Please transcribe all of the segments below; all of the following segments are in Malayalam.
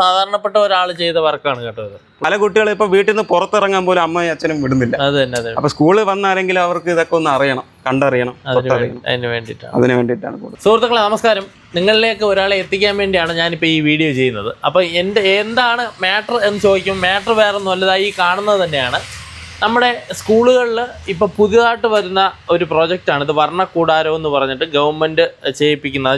സാധാരണപ്പെട്ട ഒരാൾ ചെയ്ത വർക്കാണ് കേട്ടോ ഇത്. പല കുട്ടികളും ഇപ്പൊ വീട്ടിൽ നിന്ന് പുറത്തിറങ്ങാൻ പോലും അമ്മയും അച്ഛനും വിടുന്നില്ല. അത് തന്നെ അത് അപ്പൊ സ്കൂളിൽ വന്നാരെങ്കിൽ അവർക്ക് ഇതൊക്കെ ഒന്ന് അറിയണം കണ്ടറിയണം അതിന് തൊട്ടറിയണം. അതിന് വേണ്ടിയിട്ടാണ്. അതിന് വേണ്ടിയിട്ടാണ് കൂടുതൽ. സുഹൃത്തുക്കളെ നമസ്കാരം. നിങ്ങളിലേക്ക് ഒരാളെ എത്തിക്കാൻ വേണ്ടിയാണ് ഞാനിപ്പോൾ ഈ വീഡിയോ ചെയ്യുന്നത്. അപ്പോൾ എന്റെ എന്താണ് മാറ്റർ എന്ന് ചോദിക്കും. മാറ്റർ വേറെ ഒന്നും അല്ലതാ ഈ കാണുന്നത് തന്നെയാണ്. നമ്മുടെ സ്കൂളുകളിൽ ഇപ്പോൾ പുതിയതായിട്ട് വരുന്ന ഒരു പ്രോജക്റ്റാണ് ഇത് വർണക്കൂടാരം എന്ന് പറഞ്ഞിട്ട് ഗവൺമെന്റ് ചെയ്യിപ്പിക്കുന്ന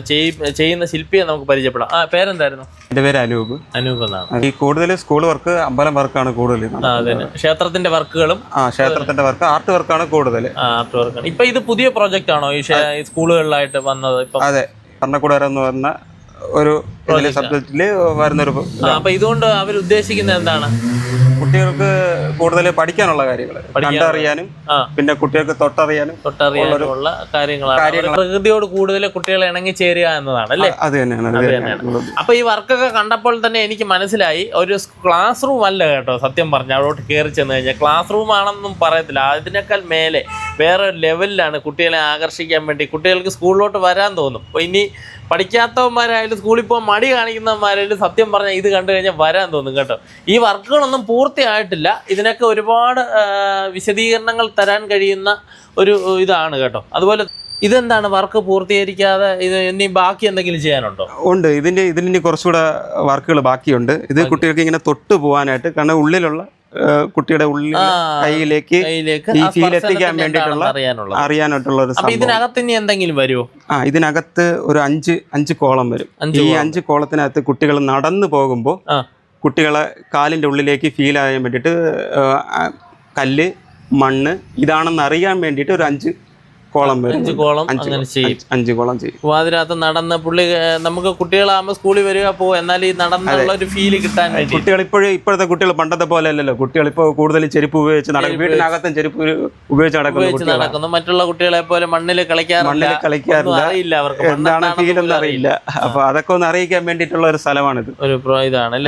ചെയ്യുന്ന ശില്പിയെ നമുക്ക് പരിചയപ്പെടാം. ആ പേരെന്തായിരുന്നു? എന്റെ പേര് അനൂപ്. അനൂപ് എന്നാണ്. ഈ കൂടുതൽ സ്കൂൾ വർക്ക് അമ്പലം വർക്കാണ് കൂടുതൽ. ക്ഷേത്രത്തിന്റെ ക്ഷേത്രത്തിന്റെ വർക്കുകളും ആ ക്ഷേത്രത്തിന്റെ വർക്ക് ആർട്ട് വർക്കാണ് കൂടുതൽ. ആർട്ട് വർക്കാണ്. ഇപ്പൊ ഇത് പുതിയ പ്രോജക്റ്റ് ആണോ ഈ സ്കൂളുകളിലായിട്ട് വന്നത്? ഇപ്പം അതെ. ഭരണകൂടാരം എന്ന് പറഞ്ഞ ഒരു സബ്ജക്റ്റിൽ വരുന്നൊരു അപ്പൊ ഇതുകൊണ്ട് അവർ ഉദ്ദേശിക്കുന്നത് എന്താണ്? കുട്ടികൾക്ക് കൂടുതൽ പഠിക്കാനുള്ള കാര്യങ്ങൾ കണ്ടറിയാനും പിന്നെ കുട്ടികൾക്ക് തൊട്ടറിയാനും തൊട്ടറിയാനുള്ള കാര്യങ്ങളാണ്. പ്രകൃതിയോട് കൂടുതൽ കുട്ടികളെ ഇണങ്ങി ചേരുക എന്നതാണ് അല്ലേ? അത് തന്നെയാണ് അത് തന്നെയാണ്. അപ്പൊ ഈ വർക്കൊക്കെ കണ്ടപ്പോൾ തന്നെ എനിക്ക് മനസ്സിലായി ഒരു ക്ലാസ് റൂം അല്ല കേട്ടോ സത്യം പറഞ്ഞ അവിടോട്ട് കയറി ചെന്ന് കഴിഞ്ഞാൽ. ക്ലാസ് റൂം ആണെന്നും പറയത്തില്ല അതിനേക്കാൾ മേലെ. വേറെ ഒരു ലെവലിലാണ് കുട്ടികളെ ആകർഷിക്കാൻ വേണ്ടി. കുട്ടികൾക്ക് സ്കൂളിലോട്ട് വരാൻ തോന്നും. അപ്പോൾ ഇനി പഠിക്കാത്തവന്മാരായാലും സ്കൂളിൽ പോകാൻ മടി കാണിക്കുന്നവന്മാരായാലും സത്യം പറഞ്ഞാൽ ഇത് കണ്ടു കഴിഞ്ഞാൽ വരാൻ തോന്നും കേട്ടോ. ഈ വർക്കുകളൊന്നും പൂർത്തിയായിട്ടില്ല. ഇതിനൊക്കെ ഒരുപാട് വിശദീകരണങ്ങൾ തരാൻ കഴിയുന്ന ഒരു ഇതാണ് കേട്ടോ. അതുപോലെ ഇതെന്താണ് വർക്ക് പൂർത്തീകരിക്കാതെ ഇത് ഇനി ബാക്കി എന്തെങ്കിലും ചെയ്യാനുണ്ടോ? ഉണ്ട്. ഇതിന്റെ ഇനി കുറച്ചുകൂടെ വർക്കുകൾ ബാക്കിയുണ്ട്. ഇത് കുട്ടികൾക്ക് ഇങ്ങനെ തൊട്ട് പോകാനായിട്ട് കാരണം ഉള്ളിലുള്ള കുട്ടിയുടെ ഉള്ളിൽ കൈയിലേക്ക് കയ്യിലേക്ക് ഈ ഫീൽ എത്തിക്കാൻ വേണ്ടിയിട്ടുള്ള അറിയാനായിട്ടുള്ള ഒരു ഇതിനകത്ത് ഇനി എന്തെങ്കിലും വരുമോ ആ ഇതിനകത്ത് ഒരു അഞ്ച് അഞ്ച് കോളം വരും. ഈ. അഞ്ച് കോളത്തിനകത്ത് കുട്ടികൾ നടന്നു പോകുമ്പോൾ കുട്ടികളെ കാലിന്റെ ഉള്ളിലേക്ക് ഫീൽ ആയാൻ വേണ്ടിയിട്ട് കല്ല് മണ്ണ് ഇതാണെന്ന് അറിയാൻ വേണ്ടിയിട്ട് ഒരു അഞ്ച് കോളം അഞ്ച് കോളം അങ്ങനെ. ചെയ്യും. അഞ്ച് കോളം ചെയ്യും. അതിനകത്ത് നടന്ന് പുള്ളി നമുക്ക് കുട്ടികളാകുമ്പോൾ സ്കൂളിൽ വരിക പോ എന്നാൽ ഈ നടന്നുള്ള ഒരു ഫീൽ കിട്ടാൻ കുട്ടികൾ ഇപ്പോഴും ഇപ്പോഴത്തെ കുട്ടികൾ പണ്ടത്തെ പോലെ അല്ലല്ലോ. കുട്ടികൾ ഇപ്പോൾ കൂടുതൽ ചെരുപ്പ് ഉപയോഗിച്ച് നടക്കും. വീട്ടിനകത്തും ചെരുപ്പ് ഉപയോഗിച്ച് നടക്കുന്നു നടക്കുന്നു. മറ്റുള്ള കുട്ടികളെ പോലെ മണ്ണിൽ കളിക്കാറില്ല. മണ്ണിൽ കളിക്കാറില്ല. അറിയില്ല അവർക്ക്. എന്താണ് ഫീൽ ഒന്നും അറിയില്ല. അപ്പൊ അതൊക്കെ ഒന്ന് അറിയിക്കാൻ വേണ്ടിട്ടുള്ള ഒരു സ്ഥലമാണിത്. ഒരു ഇതാണ്.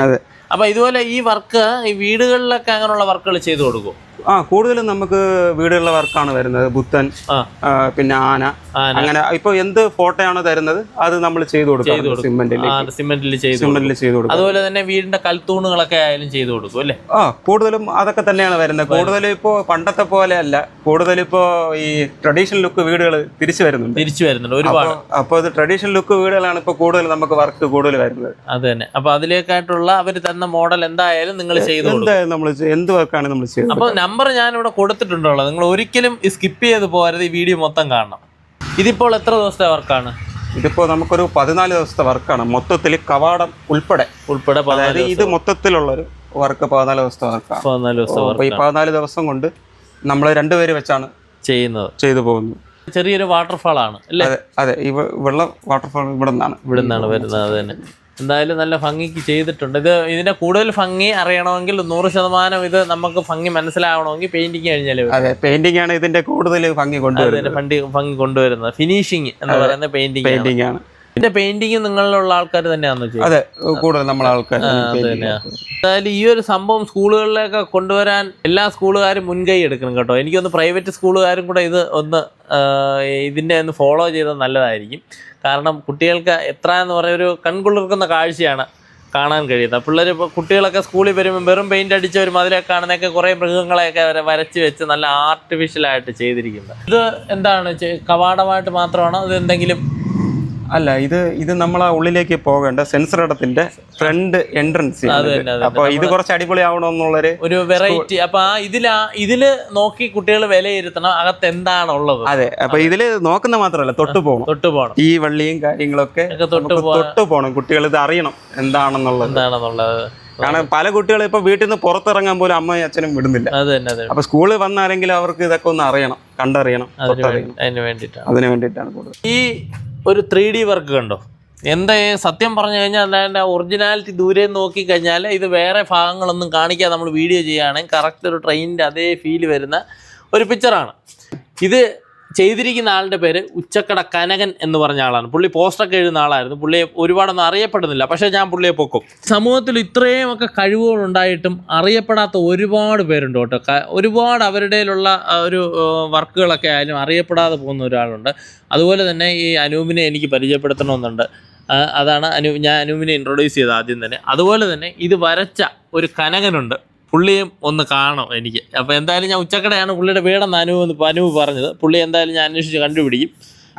അപ്പൊ ഇതുപോലെ ഈ വർക്ക് ഈ വീടുകളിലൊക്കെ അങ്ങനെയുള്ള വർക്കുകൾ ചെയ്തു കൊടുക്കും ആ കൂടുതലും നമുക്ക് വീടുകളിലെ വർക്കാണ് വരുന്നത്. ബുദ്ധൻ പിന്നെ ആന. അങ്ങനെ ഇപ്പൊ എന്ത് ഫോട്ടോയാണോ തരുന്നത് അത് നമ്മൾ ചെയ്തു കൊടുക്കും. സിമെന്റിൽ. സിമെന്റിൽ ചെയ്തു കൊടുക്കും. അതുപോലെ തന്നെ വീടിന്റെ കൽത്തൂണുകളൊക്കെ ആയാലും ചെയ്തു കൊടുക്കും അല്ലേ? ആ കൂടുതലും അതൊക്കെ തന്നെയാണ് വരുന്നത്. കൂടുതലും ഇപ്പോ പണ്ടത്തെ പോലെ അല്ല. കൂടുതൽ ഇപ്പോ ഈ ട്രഡീഷണൽ ലുക്ക് വീടുകൾ തിരിച്ചു വരുന്നുണ്ട്. തിരിച്ചു വരുന്നുണ്ട് ഒരുപാട്. അപ്പോൾ അത് ഇത് ട്രഡീഷണൽ ലുക്ക് വീടുകളാണ് ഇപ്പോൾ കൂടുതൽ നമുക്ക് വർക്ക് കൂടുതൽ വരുന്നത്. അത് തന്നെ. അപ്പൊ അതിലേക്കായിട്ടുള്ള അവർ തന്ന മോഡൽ എന്തായാലും നിങ്ങൾ ചെയ്തു എന്തായാലും നമ്മൾ എന്ത് വർക്കാണ് നമ്മൾ ചെയ്യുന്നത് അപ്പൊ നമ്പർ ഞാൻ ഇവിടെ കൊടുത്തിട്ടുണ്ടല്ലോ. നിങ്ങൾ ഒരിക്കലും സ്കിപ്പ് ചെയ്ത് പോകരുത് ഈ വീഡിയോ മൊത്തം കാണണം. ഇതിപ്പോൾ എത്ര ദിവസത്തെ വർക്കാണ് ഇതിപ്പോ നമുക്കൊരു പതിനാല് ദിവസത്തെ വർക്കാണ് മൊത്തത്തിൽ കവാടം ഉൾപ്പെടെ. ഉൾപ്പെടെ അതായത് ഇത് മൊത്തത്തിലുള്ളൊരു വർക്ക് പതിനാല് ദിവസത്തെ വർക്കാണ് പതിനാല് ഈ പതിനാല് ദിവസം കൊണ്ട് നമ്മൾ രണ്ടുപേര് വെച്ചാണ് ചെയ്യുന്നത്. ചെയ്തു പോകുന്നത്. ചെറിയൊരു വാട്ടർഫാൾ ആണ് അല്ലേ? അതെ ഈ വെള്ളം വാട്ടർഫാൾ ഇവിടെ നിന്നാണ് ഇവിടെ നിന്നാണ് വരുന്നത് തന്നെ. എന്തായാലും നല്ല ഭംഗിക്ക് ചെയ്തിട്ടുണ്ട്. ഇത് ഇതിന്റെ കൂടുതൽ ഭംഗി അറിയണമെങ്കിൽ നൂറ് ശതമാനം ഇത് നമുക്ക് ഭംഗി മനസ്സിലാവണമെങ്കിൽ പെയിന്റിങ് കഴിഞ്ഞാലേ. അതെ പെയിന്റിംഗ് ആണ് ഇതിന്റെ കൂടുതൽ ഭംഗി കൊണ്ടുവരുന്നത്. ഭംഗി കൊണ്ടുവരുന്നത്. ഫിനിഷിങ് എന്ന് പറയുന്ന പെയിന്റിങ് പെയിന്റിംഗ് ആണ്. ഇതിന്റെ പെയിന്റിങ് നിങ്ങളിലുള്ള ആൾക്കാർ തന്നെയാണെന്ന് അതെ കൂടുതൽ നമ്മളെ ആൾക്കാർ. എന്തായാലും ഈ ഒരു സംഭവം സ്കൂളുകളിലേക്ക് കൊണ്ടുവരാൻ എല്ലാ സ്കൂളുകാരും മുൻകൈ എടുക്കണം കേട്ടോ. എനിക്കൊന്ന് പ്രൈവറ്റ് സ്കൂളുകാരും കൂടെ ഇത് ഒന്ന് ഇതിന്റെ ഇതിന്റെ ഒന്ന് ഫോളോ ചെയ്താൽ നല്ലതായിരിക്കും. കാരണം കുട്ടികൾക്ക് എത്ര എന്ന് പറയുന്ന ഒരു കൺകുളിർക്കുന്ന കാഴ്ചയാണ് കാണാൻ കഴിയുന്നത്. പിള്ളേർ ഇപ്പോൾ കുട്ടികളൊക്കെ സ്കൂളിൽ വരുമ്പോൾ വെറും പെയിന്റ് അടിച്ച ഒരു മതിലൊക്കെ കാണുന്നതൊക്കെ കുറേ മൃഗങ്ങളെയൊക്കെ അവരെ വരച്ച് വെച്ച് നല്ല ആർട്ടിഫിഷ്യലായിട്ട് ചെയ്തിരിക്കുന്നത്. ഇത് എന്താണ് കവാടമായിട്ട് മാത്രമാണോ? ഇത് എന്തെങ്കിലും അല്ല ഇത് ഇത് നമ്മൾ ആ ഉള്ളിലേക്ക് പോകേണ്ട സെൻസർ ഇടത്തിന്റെ ഫ്രണ്ട് എൻട്രൻസ് അപ്പൊ ഇത്. കുറച്ച് അടിപൊളി ആവണമെന്നുള്ളൊരു ഒരു വെറൈറ്റി അപ്പൊ ആ ഇതിലാ ഇതിൽ നോക്കി കുട്ടികൾ വിലയിരുത്തണം അകത്ത് എന്താണുള്ളത്. അതെ അപ്പൊ ഇതിൽ നോക്കുന്ന മാത്രമല്ല തൊട്ട് പോകണം. തൊട്ട് പോകണം. ഈ വള്ളിയും കാര്യങ്ങളൊക്കെ തൊട്ട് തൊട്ട് പോകണം. കുട്ടികൾ ഇത് അറിയണം എന്താണെന്നുള്ളത്. എന്താണെന്നുള്ളത്. കാരണം പല കുട്ടികളും ഇപ്പൊ വീട്ടിൽ നിന്ന് പുറത്തിറങ്ങാൻ പോലും അമ്മയും അച്ഛനും വിടുന്നില്ല. അപ്പൊ സ്കൂളിൽ വന്നാലെങ്കിലും അവർക്ക് ഇതൊക്കെ ഒന്ന് അറിയണം കണ്ടറിയണം അതിന് വേണ്ടിയിട്ടാണ്. അതിന് വേണ്ടിയിട്ടാണ് കൂടുതൽ. ഈ ഒരു ത്രീ ഡി വർക്ക് കണ്ടോ? എന്താ സത്യം പറഞ്ഞു കഴിഞ്ഞാൽ അതിന്റെ ഒറിജിനാലിറ്റി ദൂരെ നോക്കി കഴിഞ്ഞാൽ ഇത് വേറെ ഭാഗങ്ങളൊന്നും കാണിക്കാതെ നമ്മൾ വീഡിയോ ചെയ്യുകയാണെങ്കിൽ കറക്റ്റ് ഒരു ട്രെയിനിന്റെ അതേ ഫീൽ വരുന്ന ഒരു പിക്ചറാണ് ഇത് ചെയ്തിരിക്കുന്ന ആളുടെ പേര് ഉച്ചക്കട കനകൻ എന്ന് പറഞ്ഞ ആളാണ്. പുള്ളി പോസ്റ്ററൊക്കെ എഴുതുന്ന ആളായിരുന്നു. പുള്ളിയെ ഒരുപാടൊന്നും അറിയപ്പെടുന്നില്ല. പക്ഷേ ഞാൻ പുള്ളിയെ പൊക്കും. സമൂഹത്തിൽ ഇത്രയും ഒക്കെ കഴിവുകൾ ഉണ്ടായിട്ടും അറിയപ്പെടാത്ത ഒരുപാട് പേരുണ്ട് കേട്ടോ. ഒരുപാട് അവരുടെയിലുള്ള ഒരു വർക്കുകളൊക്കെ ആയാലും അറിയപ്പെടാതെ പോകുന്ന ഒരാളുണ്ട്. അതുപോലെ തന്നെ ഈ അനൂപിനെ എനിക്ക് പരിചയപ്പെടുത്തണമെന്നുണ്ട്. അതാണ് അനു ഞാൻ അനൂപിനെ ഇൻട്രൊഡ്യൂസ് ചെയ്തത് ആദ്യം തന്നെ. അതുപോലെ തന്നെ ഇത് വരച്ച ഒരു കനകനുണ്ട്. പുള്ളിയും ഒന്ന് കാണണം എനിക്ക്. അപ്പോൾ എന്തായാലും ഞാൻ ഉച്ചക്കടയാണ് പുള്ളിയുടെ വീടെന്ന് അനു എന്ന് അനൂപ് പറഞ്ഞത്. പുള്ളി എന്തായാലും ഞാൻ അന്വേഷിച്ച് കണ്ടുപിടിക്കും.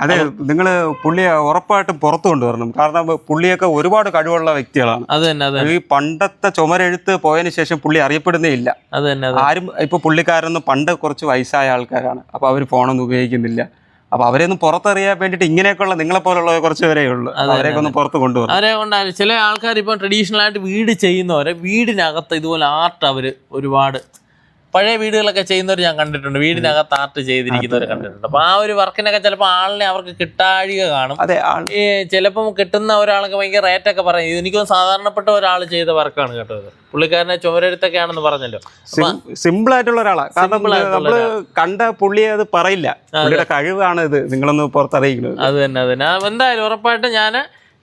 അതെ നിങ്ങൾ പുള്ളിയെ ഉറപ്പായിട്ടും പുറത്തു കൊണ്ടുവരണം. കാരണം പുള്ളിയൊക്കെ ഒരുപാട് കഴിവുള്ള വ്യക്തികളാണ്. അത് തന്നെ അതെ ഈ പണ്ടത്തെ ചുമരെഴുത്ത് പോയതിനു ശേഷം പുള്ളി അറിയപ്പെടുന്നേ ഇല്ല. അത് തന്നെ ആരും ഇപ്പൊ പുള്ളിക്കാരൊന്നും പണ്ട് കുറച്ച് വയസ്സായ ആൾക്കാരാണ്. അപ്പൊ അവർ ഫോണൊന്നും ഉപയോഗിക്കുന്നില്ല. അപ്പൊ അവരെയൊന്നും പുറത്തറിയാൻ വേണ്ടിയിട്ട് ഇങ്ങനെയൊക്കെയുള്ള നിങ്ങളെ പോലുള്ള കുറച്ച് പേരേ ഉള്ളൂ. അവരെ ഒന്ന് പുറത്ത് കൊണ്ടുവരും അവരെ കൊണ്ടാണ് ചില ആൾക്കാർ ഇപ്പം ട്രഡീഷണൽ ആയിട്ട് വീട് ചെയ്യുന്നവരെ വീടിനകത്ത് ഇതുപോലെ ആർട്ട് അവർ ഒരുപാട് പഴയ വീടുകളൊക്കെ ചെയ്യുന്നവർ ഞാൻ കണ്ടിട്ടുണ്ട്. വീടിനകത്ത് ആർട്ട് ചെയ്തിരിക്കുന്നവർ കണ്ടിട്ടുണ്ട്. അപ്പൊ ആ ഒരു വർക്കിനൊക്കെ ചിലപ്പോൾ ആളിനെ അവർക്ക് കിട്ടാഴിക കാണും. ഈ ചിലപ്പം കിട്ടുന്ന ഒരാൾക്ക് ഭയങ്കര റേറ്റൊക്കെ പറയും. ഇത് എനിക്ക് സാധാരണപ്പെട്ട ഒരാൾ ചെയ്ത വർക്കാണ് കേട്ടോ പുള്ളിക്കാരനെ ചുമരെടുത്തൊക്കെ ആണെന്ന് പറഞ്ഞല്ലോ സിമ്പിൾ ആയിട്ടുള്ള ഒരാളാണ് കാരണം നമ്മൾ കണ്ട പുള്ളിയെ അത് പറയില്ല. പുള്ളിയുടെ കഴിവാണ് ഇത്. നിങ്ങളൊന്ന് പുറത്തറിയിക്കുന്നത്. അത് തന്നെ അത് തന്നെ. എന്തായാലും ഉറപ്പായിട്ട് ഞാൻ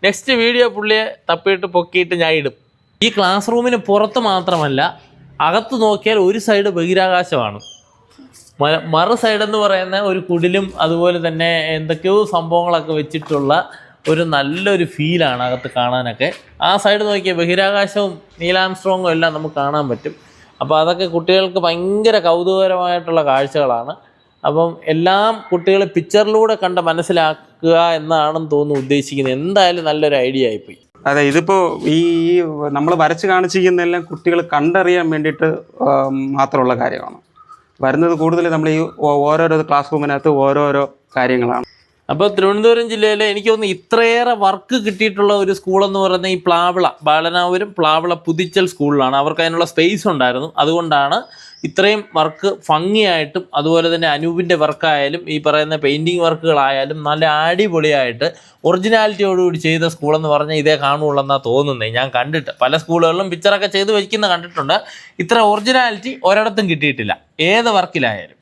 നെക്സ്റ്റ് വീഡിയോ പുള്ളിയെ തപ്പിയിട്ട് പൊക്കിയിട്ട് ഞാൻ ഇടും. ഈ ക്ലാസ് റൂമിന് പുറത്ത് മാത്രമല്ല അകത്ത് നോക്കിയാൽ ഒരു സൈഡ് ബഹിരാകാശമാണ്. മറു സൈഡ് എന്ന് പറയുന്ന ഒരു കുടിലും അതുപോലെ തന്നെ എന്തൊക്കെയോ സംഭവങ്ങളൊക്കെ വെച്ചിട്ടുള്ള ഒരു നല്ലൊരു ഫീലാണ് അകത്ത് കാണാനൊക്കെ. ആ സൈഡ് നോക്കിയാൽ ബഹിരാകാശവും നീലാംസ്ട്രോങ്ങും എല്ലാം നമുക്ക് കാണാൻ പറ്റും. അപ്പോൾ അതൊക്കെ കുട്ടികൾക്ക് ഭയങ്കര കൗതുകകരമായിട്ടുള്ള കാഴ്ചകളാണ്. അപ്പം എല്ലാം കുട്ടികൾ പിക്ചറിലൂടെ കണ്ട് മനസ്സിലാക്കുക എന്നാണെന്ന് തോന്നുന്നു ഉദ്ദേശിക്കുന്നത്. എന്തായാലും നല്ലൊരു ഐഡിയ ആയിപ്പോയി. അതെ ഇതിപ്പോൾ ഈ നമ്മൾ വരച്ച് കാണിച്ചിരിക്കുന്നതെല്ലാം കുട്ടികൾ കണ്ടറിയാൻ വേണ്ടിയിട്ട് മാത്രമുള്ള കാര്യമാണ്. വരുന്നത് കൂടുതൽ നമ്മൾ ഈ ഓരോരോ ക്ലാസ് റൂമിനകത്ത് ഓരോരോ കാര്യങ്ങളാണ്. അപ്പോൾ തിരുവനന്തപുരം ജില്ലയിലെ എനിക്ക് തോന്നുന്നു ഇത്രയേറെ വർക്ക് കിട്ടിയിട്ടുള്ള ഒരു സ്കൂളെന്ന് പറയുന്നത് ഈ പ്ലാവിള ബാലനാപുരം പ്ലാവിള പുതിച്ചൽ സ്കൂളിലാണ്. അവർക്ക് അതിനുള്ള സ്പേസ് ഉണ്ടായിരുന്നു. അതുകൊണ്ടാണ് ഇത്രയും വർക്ക് ഭംഗിയായിട്ടും അതുപോലെ തന്നെ അനൂപിന്റെ വർക്കായാലും ഈ പറയുന്ന പെയിന്റിങ് വർക്കുകളായാലും നല്ല അടിപൊളിയായിട്ട് ഒറിജിനാലിറ്റിയോടുകൂടി ചെയ്ത സ്കൂളെന്ന് പറഞ്ഞാൽ ഇതേ കാണുള്ളെന്നാണ് തോന്നുന്നത് ഞാൻ കണ്ടിട്ട് പല സ്കൂളുകളിലും പിക്ചറൊക്കെ ചെയ്ത് വയ്ക്കുന്ന കണ്ടിട്ടുണ്ട്. ഇത്ര ഒറിജിനാലിറ്റി ഒരിടത്തും കിട്ടിയിട്ടില്ല. ഏത് വർക്കിലായാലും.